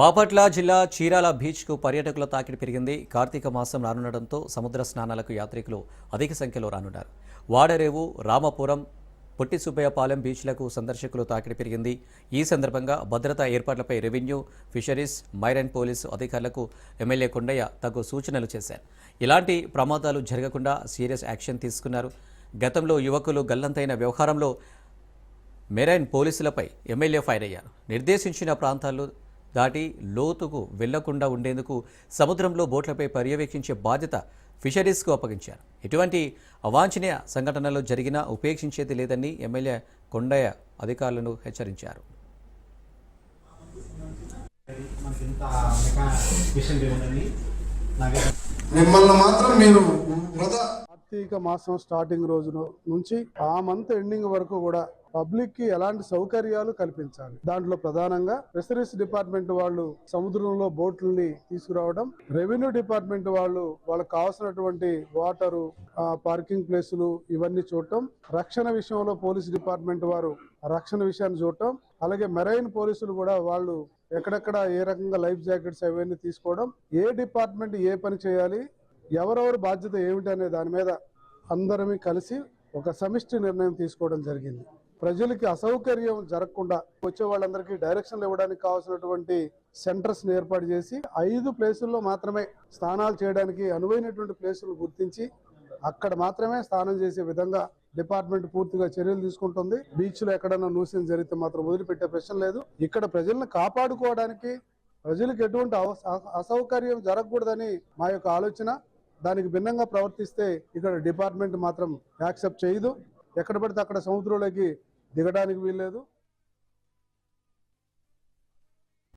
బాపట్ల జిల్లా చీరాల బీచ్కు పర్యాటకుల తాకిడి పెరిగింది. కార్తీక మాసం రానుండటంతో సముద్ర స్నానాలకు యాత్రికులు అధిక సంఖ్యలో రానున్నారు. వాడరేవు రామపురం పొట్టి సుబ్బయ్యపాలెం బీచ్లకు సందర్శకులు తాకిడి పెరిగింది. ఈ సందర్భంగా భద్రతా ఏర్పాట్లపై రెవెన్యూ ఫిషరీస్ మైరైన్ పోలీసు అధికారులకు ఎమ్మెల్యే కొండయ్య తగు సూచనలు చేశారు. ఇలాంటి ప్రమాదాలు జరగకుండా సీరియస్ యాక్షన్ తీసుకున్నారు. గతంలో యువకులు గల్లంతైన వ్యవహారంలో మెరైన్ పోలీసులపై ఎమ్మెల్యే ఫైర్ అయ్యారు. నిర్దేశించిన ప్రాంతాల్లో దాటి లోతుకు వెళ్ళకుండా ఉండేందుకు సముద్రంలో బోట్లపై పర్యవేక్షించే బాధ్యత ఫిషరీస్కు అప్పగించారు. ఎటువంటి అవాంఛనీయ సంఘటనలు జరిగినా ఉపేక్షించేది లేదని ఎమ్మెల్యే కొండయ్య అధికారులను హెచ్చరించారు. మాత్రం మీరు కార్తీక మాసం స్టార్టింగ్ రోజు నుంచి ఆ మంత్ ఎండింగ్ వరకు కూడా పబ్లిక్కి ఎలాంటి సౌకర్యాలు కల్పించాలి? దాంట్లో ప్రధానంగా ఫిషరీస్ డిపార్ట్మెంట్ వాళ్ళు సముద్రంలో బోట్లని తీసుకురావడం రెవెన్యూ డిపార్ట్మెంట్ వాళ్ళు వాళ్ళకి కావాల్సినటువంటి వాటరు పార్కింగ్ ప్లేసులు ఇవన్నీ చూడటం రక్షణ విషయంలో పోలీస్ డిపార్ట్మెంట్ వారు రక్షణ విషయాన్ని చూడటం అలాగే మెరైన్ పోలీసులు కూడా వాళ్ళు ఎక్కడెక్కడ ఏ రకంగా లైఫ్ జాకెట్స్ అవన్నీ తీసుకోవడం ఏ డిపార్ట్మెంట్ ఏ పని చేయాలి ఎవరెవరు బాధ్యత ఏమిటి అనే దాని మీద అందరమీ కలిసి ఒక సమిష్టి నిర్ణయం తీసుకోవడం జరిగింది. ప్రజలకి అసౌకర్యం జరగకుండా వచ్చే వాళ్ళందరికీ డైరెక్షన్లు ఇవ్వడానికి కావాల్సినటువంటి సెంటర్స్ ఏర్పాటు చేసి ఐదు ప్లేసుల్లో మాత్రమే స్నానాలు చేయడానికి అనువైనటువంటి ప్లేసులు గుర్తించి అక్కడ మాత్రమే స్నానం చేసే విధంగా డిపార్ట్మెంట్ పూర్తిగా చర్యలు తీసుకుంటుంది. బీచ్లో ఎక్కడైనా నూసిన జరిగితే మాత్రం వదిలిపెట్టే ప్రశ్న లేదు. ఇక్కడ ప్రజలను కాపాడుకోవడానికి ప్రజలకు ఎటువంటి అసౌకర్యం జరగకూడదని మా యొక్క ఆలోచన. దానికి భిన్నంగా ప్రవర్తిస్తే ఇక్కడ డిపార్ట్మెంట్ మాత్రం యాక్సెప్ట్ చేయదు. ఎక్కడ పడితే అక్కడ సముద్రంలోకి దిగడానికి వీల్లేదు.